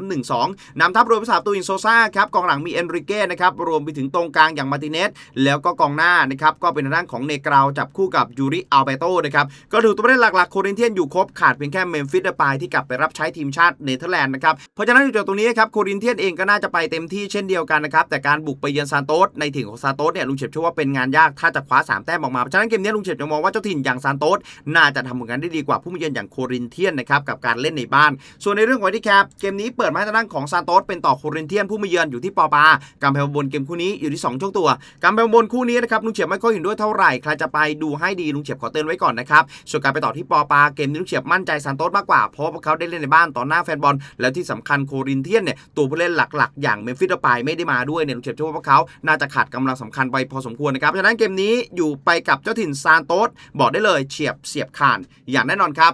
4-3-1-2นำทัพโดยภาษาตูอินโซซ่าครับกองหลังมีเอนริเก้นะครับรวมไปถึงตรงกลางอย่างมาติเนสแล้วก็กองหน้านะครับก็เป็นทางด้านของเนกราวจับคู่กับยูริอัลเบโตนะครับก็ถือตัวเล่นหลักๆโครินเทียนอยู่ครบขาดเพียงแค่เมมฟิสเดปายที่กลับไปรับใช้ทีมชาติเนเธอร์แลนด์นะครับเพราะฉะนั้นอยู่จากตรงนี้ครับโครินเทียนเองก็น่าจะไปเต็มที่เช่นเดียวกันนะครับ แต่การบุกไปเยือนซานโตสในถิ่นของซานโตสเนี่ยลุงเฉียบเชื่อว่าเป็นงานยากถ้าจะคว้า 3 แต้มออกมา เพราะฉะนั้นเกมนี้ลุงเฉียบจะมองว่าเจ้าถิ่นอย่างซานโตสน่าจะทำผลงานได้ดีกว่าผู้มาเยือนอย่างโครินเทียนนะครับกับการเล่นในบ้าน ส่วนในเรื่องของที่แคปเกมนี้เปิดมาให้ทางด้านของซานโตสเป็นต่อโครินเทียนผู้มาเยือนอยู่ที่ปอปากำแพงบนเกมคู่นี้อยู่ที่2ช่วงตัวกำแพงบนคู่นี้นะครับลุงเฉียบไม่ค่อยเห็นด้วยเท่าไหร่ใครจะไปดูให้ดีลุงเฉียบขอเตือนไว้ก่อนนะครับส่วนการไปต่อที่ปอปาเกมนี้ลุงเฉียบมั่นใจซานโตสมากกว่าเพราะพวกเขาได้เล่นในบ้านต่อหน้าแฟนบอลแล้วที่สำคัญโครินเทียนเนี่ยตัวผู้เล่นหลักอย่างเมมฟิสเดปายไม่ได้มาด้วยเนี่ยลูกเฉียบเชื่อว่าพวกเขาน่าจะขาดกำลังสำคัญไปพอสมควรนะครับฉะนั้นเกมนี้อยู่ไปกับเจ้าถิ่นซานโตสบอกได้เลยเฉียบเสียบขานอย่างแน่นอนครับ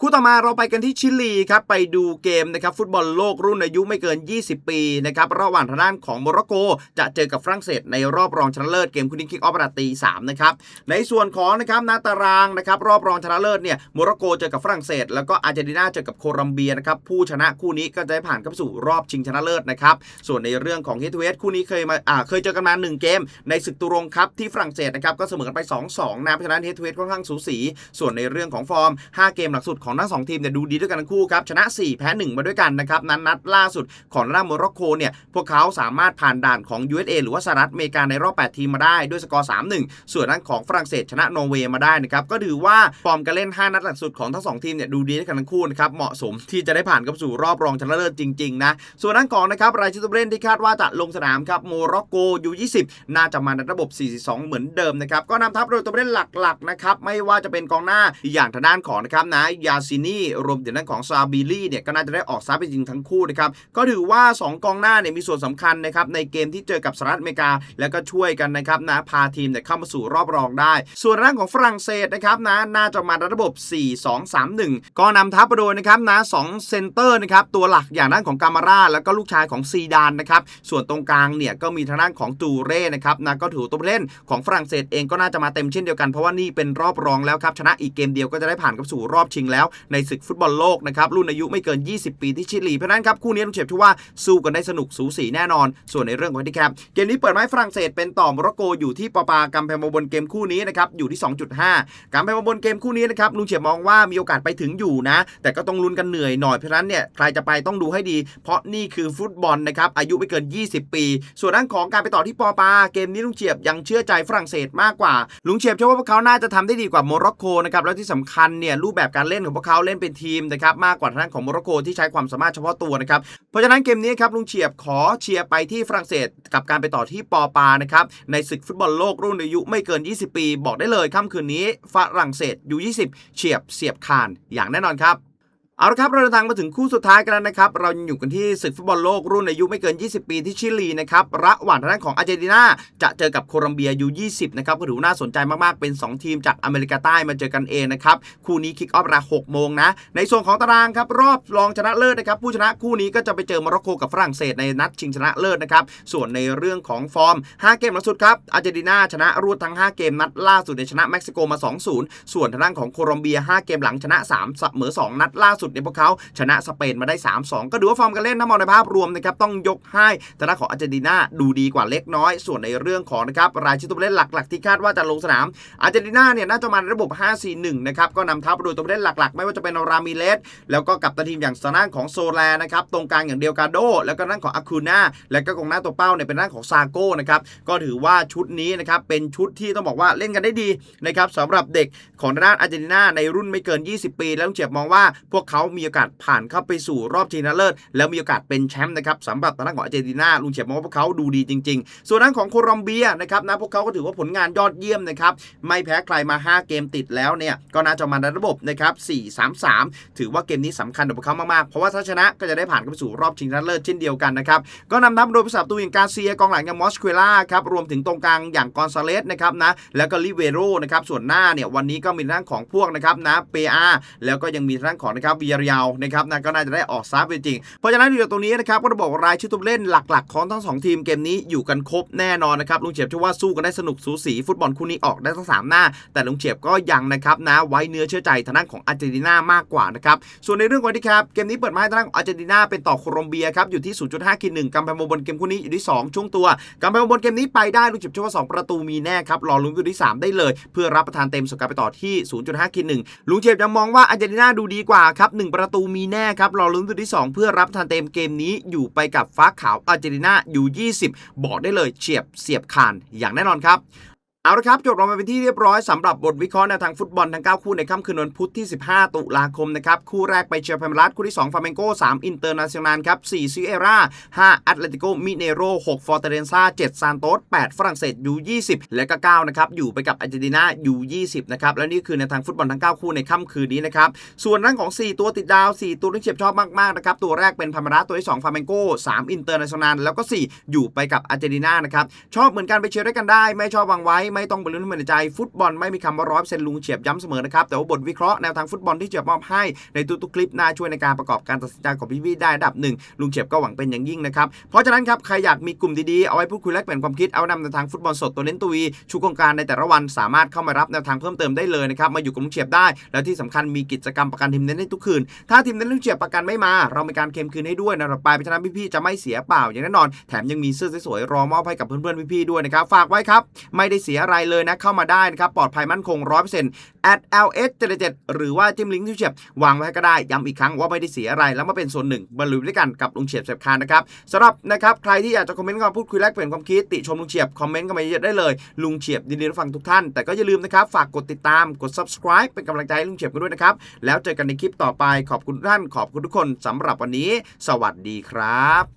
คู่ต่อมาเราไปกันที่ชิลีครับไปดูเกมนะครับฟุตบอลโลกรุ่นอายุไม่เกิน 20 ปีนะครับระหว่างทางด้านของโมร็อกโก จะเจอกับฝรั่งเศสในรอบรองชนะเลิศเกมคู่นี้คิกออฟราตี3นะครับในส่วนของนะครับนาตารางนะครับรอบรองชนะเลิศเนี่ยโมร็อกโกเจอกับฝรั่งเศส แล้วก็อาร์เจนตินาเจอกับโคลัมเบียนะครับผู้ชนะคู่นี้ก็จะได้ผ่านเข้าสู่รอบชิงชนะเลิศนะครับส่วนในเรื่องของเฮดทูเฮดคู่นี้เคยมาอ่าเคยเจอกันมา 1 เกม ในศึกตูรงครับที่ฝรั่งเศสนะครับก็เสมอกันไป 2-2นะเพราะฉะนั้นเฮดทูเฮดค่อนข้างสูสี ส่วนในเรื่องของฟอร์ม 5 เกมหลังสุดของทั้งสองทีมเนี่ยดูดีด้วยกันทั้งคู่ครับชนะ 4 แพ้ 1 มาด้วยกันนะครับนั้นนัดล่าสุดของทางด้าโมร็อกโกเนี่ยพวกเขาสามารถผ่านด่านของ USA หรือว่าสหรัฐอเมริกาในรอบ 8 ทีมมาได้ด้วยสกอร์ 3-1 ส่วนด้านของฝรั่งเศสชนะนอร์เวย์มาได้นะครับก็ถือว่าฟอร์มการเล่น 5 นัดหลังสุดของทั้งสองทีมเนี่ยดูดีด้วยกันทั้งคู่นะครับเหมาะสมที่จะได้ผ่านเข้าสู่รอบรองชนะเลิศจริงๆนะส่วนด้านของนะครับรายชื่อตัวเล่นที่คาดว่าจะลงสนามครับโมร็อกโกยู20น่าจะมาในระบบ 4-2 เหมือนเดิมนะครับก็นำทัพโดยตัวเล่นหลักๆนะครับไม่ว่าจะเป็นกองหน้าอย่างทางด้านของนะครับนะยาซินีรวมถึงด้านของซาบิลี่เนี่ยก็น่าจะได้ออกซ้ายไปจริงทั้งคู่นะครับก็ถือว่า 2 กองหน้าเนี่ยมีส่วนสำคัญนะครับในเกมที่เจอกับสหรัฐอเมริกา แล้วก็ช่วยกันนะครับนะพาทีมเนี่ยเข้ามาสู่รอบรองได้ ส่วนร่างของฝรั่งเศสนะครับนะน่าจะมาในระบบ 4-2-3-1 ก็นำทัพไปโดยนะครับนะสองเซนเตอร์นะครับตัวหลักอย่างด้านของกามาร่าแล้วก็ลูกชายของซีดานนะครับส่วนตรงกลางเนี่ยก็มีทางด้านของตูเร่นะครับนะก็ถือตัวเล่นของฝรั่งเศสเองก็น่าจะมาเต็มเช่นเดียวกันเพราะว่านี่เป็นรอบรองแล้วครับชนะอีกเกมเดียวก็จะได้ผ่านเข้าสู่รอบชิงแล้วในศึกฟุตบอลโลกนะครับรุ่นอายุไม่เกิน 20 ปีที่ชิลีเพราะนั้นครับคู่นี้ลุงเฉียบเชื่อว่าสู้กันได้สนุกสูสีแน่นอน ส่วนในเรื่องของที่แคปเกมนี้เปิดไม้ฝรั่งเศสเป็นต่อโมร็อกโกอยู่ที่ปอปากำแพงมบนเกมคู่นี้นะครับอยู่ที่ 2.5กำแพงมบนเกมคู่นี้นะครับลุงเฉียบมองว่ามีโอกาสไปถึงอยู่นะ แต่ก็ต้องลุ้นกันเหนื่อยหน่อยเพราะนั้นเนี่ยใครจะไปต้องดูให้ดี เพราะนี่คือฟุตบอลนะครับอายุไม่เกิน 20 ปี ส่วนด้านของการไปต่อที่ปอปาเกมนี้ลุงเฉียบยังเชื่อใจฝรั่งเศสมากกว่า ลุงเฉียบเชื่อว่าพวกเขาน่าจะทำได้ดีกว่าโมร็อกโกนะครับแล้วที่สำคัญเนี่ยรูปแบบการเล่นของพวกเขาเล่นเป็นทีมนะครับมากกว่าทางด้านของโมร็อกโกที่ใช้ความสามารถเฉพาะตัวนะครับเพราะฉะนั้นเกมนี้ครับลุงเฉียบขอเชียร์ไปที่ฝรั่งเศสกับการไปต่อที่ปอปานะครับในศึกฟุตบอลโลกรุ่นอายุไม่เกิน 20 ปี บอกได้เลยค่ำคืนนี้ฝรั่งเศสยู20 เฉียบเสียบคานอย่างแน่นอนครับ เอาละครับเราเดินทางมาถึงคู่สุดท้ายกันแล้วนะครับ เรายังอยู่กันที่ศึกฟุตบอลโลกรุ่นอายุไม่เกิน 20 ปีที่ชิลีนะครับระหว่างทางด้านของอาร์เจนตินาจะเจอกับโคลัมเบียยู20 นะครับก็ถือว่าน่าสนใจมากๆ เป็น 2 ทีมจากอเมริกาใต้มาเจอกันเองนะครับ คู่นี้คิกออฟเวลา6โมงนะ ในส่วนของตารางครับ รอบรองชนะเลิศนะครับ ผู้ชนะคู่นี้ก็จะไปเจอโมร็อกโกกับฝรั่งเศสในนัดชิงชนะเลิศนะครับส่วนในเรื่องของฟอร์ม 5 เกมล่าสุดครับอาร์เจนตินาชนะรวดทั้ง 5 เกมนัดล่าสุดในชนะเม็กซิโกมา 2-0 ส่วนทางด้านของโคลอมเบีย 5 เกมหลังชนะ 3 เสมอ 2 นัดล่าสุดในพวกเขาชนะสเปนมาได้ 3-2 ก็ดูว่าฟอร์มการเล่นถ้ามองในภาพรวมนะครับต้องยกให้ทางด้านของอาร์เจนตินาดูดีกว่าเล็กน้อย ส่วนในเรื่องของนะครับรายชื่อตัวผู้เล่นหลักๆ ที่คาดว่าจะลงสนามอาร์เจนตินาเนี่ยน่าจะมาในระบบ 5-4-1 นะครับก็นำทัพโดยตัวผู้เล่นหลักๆ ไม่ว่าจะเป็นรามิเลสแล้วก็กับตทีมอย่างสนานของโซแลนะครับตรงกลางอย่างเดียวกาโด แล้วก็ด้านของอาคูน่าแล้วก็กองหน้าตัวเป้าเนี่ยเป็นด้านของซาโก้นะครับก็ถือว่าชุดนี้นะครับเป็นชุดที่ต้องบอกว่าเล่นกันได้ดีนะครับสำหรับเด็กของทางด้านอาร์เจนตินาในรุ่นไม่เกิน 20 ปี แล้วเจียบมองว่าพวกเขาามีโอกาสผ่านเข้าไปสู่รอบชิงชนะเลิศแล้วมีโอกาสเป็นแชมป์นะครับสำหรับทางด้นของอาร์เจนตินาลุงเฉียบมองว่าพวกเขาดูดีจริง ๆ ส่วนด้านของโคลอมเบียนะครับนะพวกเขาก็ถือว่าผลงานยอดเยี่ยมนะครับไม่แพ้ใครมา 5 เกมติดแล้วเนี่ยก็น่าจะมาในระบบนะครับ4-3-3 ถือว่าเกมนี้สำคัญกับพวกเขามากๆเพราะว่าถ้าชนะก็จะได้ผ่านเข้าไปสู่รอบชิงชนะเลิศเช่นเดียวกันนะครับก็นำทัพโดยผู้สับตัวอย่างกาเซียกองหลังอย่างมอสเคล่าครับรวมถึงตรงกลางอย่างกอนซาเลสนะครับนะแล้วก็ลิเวโรนะครับส่วนหน้าเนี่ยวันนี้ก็มีทั้งของพวกนะครับนะเปอาแล้วก็ยังมีทั้งของนะครับวเรียลนะครับนะก็น่าจะได้ออกซับเป็นจริง เพราะฉะนั้นอยู่ตรงนี้นะครับก็จะบอกรายชื่อตัวเล่นหลักๆ ของทั้งสองทีมเกมนี้อยู่กันครบแน่นอนนะครับลุงเฉียบเชื่อว่าสู้กันได้สนุกสูสีฟุตบอลคู่นี้ออกได้ทั้งสามหน้า แต่ลุงเฉียบก็ยังนะครับนะไว้เนื้อเชื่อใจทางด้านของอาร์เจนตินามากกว่านะครับส่วนในเรื่องของที่ครับเกมนี้เปิดมาให้ทางด้านของอาร์เจนตินาเป็นต่อโคลอมเบียครับอยู่ที่ 0.5คิดหนึ่งกำแพงบนเกมคู่นี้อยู่ที่ 2 ช่วงตัวกำแพงบนเกมนี้ไปได้ลุงเฉียบเชื่อว่า 2 ประตูมีแน่ครับรอลุ้นอยู่ที่ 3 ได้เลย เพื่อรับประทานเต็มสกอร์ไปต่อที่ 0.5คิดหนึ่งลุงเฉียบยังมองว่าอาร์เจนตินาดูดีกว่าครับ1 ประตูมีแน่ครับรอลุ้นตัวที่ 2 เพื่อรับทันเต็มเกมนี้อยู่ไปกับฟ้าขาวอาร์เจนตินาอยู่ 20 บอกได้เลยเฉียบเสียบคานอย่างแน่นอนครับ เอาละครับจบลงมาเป็นที่เรียบร้อยสำหรับบทวิเคราะห์แนวทางฟุตบอลทั้ง 9 คู่ในค่ำคืนวันพุธที่ 15 ตุลาคมนะครับคู่แรกไปเชียร์พมรัสคู่ที่ 2 ฟาเมนโก3อินเตอร์นาชั่นแนลครับ4ซิเอร่า5แอตเลติโกมิเนโร6ฟอร์เตเรนซา7ซานโตส8ฝรั่งเศสยู20และก็9นะครับอยู่ไปกับอาร์เจนตินายู20นะครับและนี่คือแนวทางฟุตบอลทั้ง 9 คู่ในค่ำคืนนี้นะครับส่วนเรื่องของ 4 ตัวติดดาว 4 ตัวที่เฉียบชอบมากๆนะครับตัวแรกเป็นพมรัสตัวที่2ฟาเมนโก3อินเตอร์นาชั่นแนลแล้วก็ 4 อยู่ไปกับอาร์เจนตินานะครับชอบเหมือนกันไปเชียร์ด้วยกันได้ไม่ชอบวางไว้ไม่ต้องไปลุ้นให้มันในใจฟุตบอลไม่มีคำว่าร้อยเปอร์เซ็นต์ลุงเฉียบย้ำเสมอนะครับแต่ว่าบทวิเคราะห์แนวทางฟุตบอลที่เฉียบมอบให้ในทุกๆคลิปน่าช่วยในการประกอบการตัดสินใจของพี่ๆได้ดับหนึ่งลุงเฉียบก็หวังเป็นอย่างยิ่งนะครับเพราะฉะนั้นครับใครอยากมีกลุ่มดีๆเอาไว้พูดคุยแลกเปลี่ยนความคิดเอานำแนวทางฟุตบอลสดตัวเน้นตุวีชูโครงการในแต่ละวันสามารถเข้ามารับแนวทางเพิ่มเติมได้เลยนะครับมาอยู่กับลุงเฉียบได้ แล้วที่สำคัญมีกิจกรรมประกันทีมเน้นได้ทุกคืน ถ้าทีมเน้นลุงเฉียบประกันไม่มา เรามีการเคลมคืนให้ด้วยนะไปเพราะฉะนั้นพี่ๆจะไม่เสียเปล่าอย่างแน่นอน แถมยังมีเสื้อสวยๆรอมอบให้กับเพื่อนๆพี่ๆด้วยนะครับฝากไว้ครับไม่ได้เสียอะไรเลยนะ เข้ามาได้นะครับ ปลอดภัยมั่นคง 100% at ls 77หรือว่าจิ้มลิงก์ที่เฉียบวางไว้ก็ได้ ย้ำอีกครั้งว่าไม่ได้เสียอะไร แล้วมาเป็นส่วนหนึ่งบรรลุด้วยกันกับลุงเฉียบเสพคานนะครับสำหรับนะครับใครที่อยากจะคอมเมนต์เข้ามพูดคุยแลกเปลี่ยนความคิดติชมลุงเฉียบคอมเมนต์กันมาเยอะๆได้เลยลุงเฉียบยินดีรับฟังทุกท่าน แต่ก็อย่าลืมนะครับฝากกดติดตามกด subscribe เป็นกำลังใจให้ลุงเฉียบกันด้วยนะครับแล้วเจอกันในคลิปต่อไปขอบคุณท่านขอบคุณทุกคนสำหรับวันนี้ สวัสดีครับ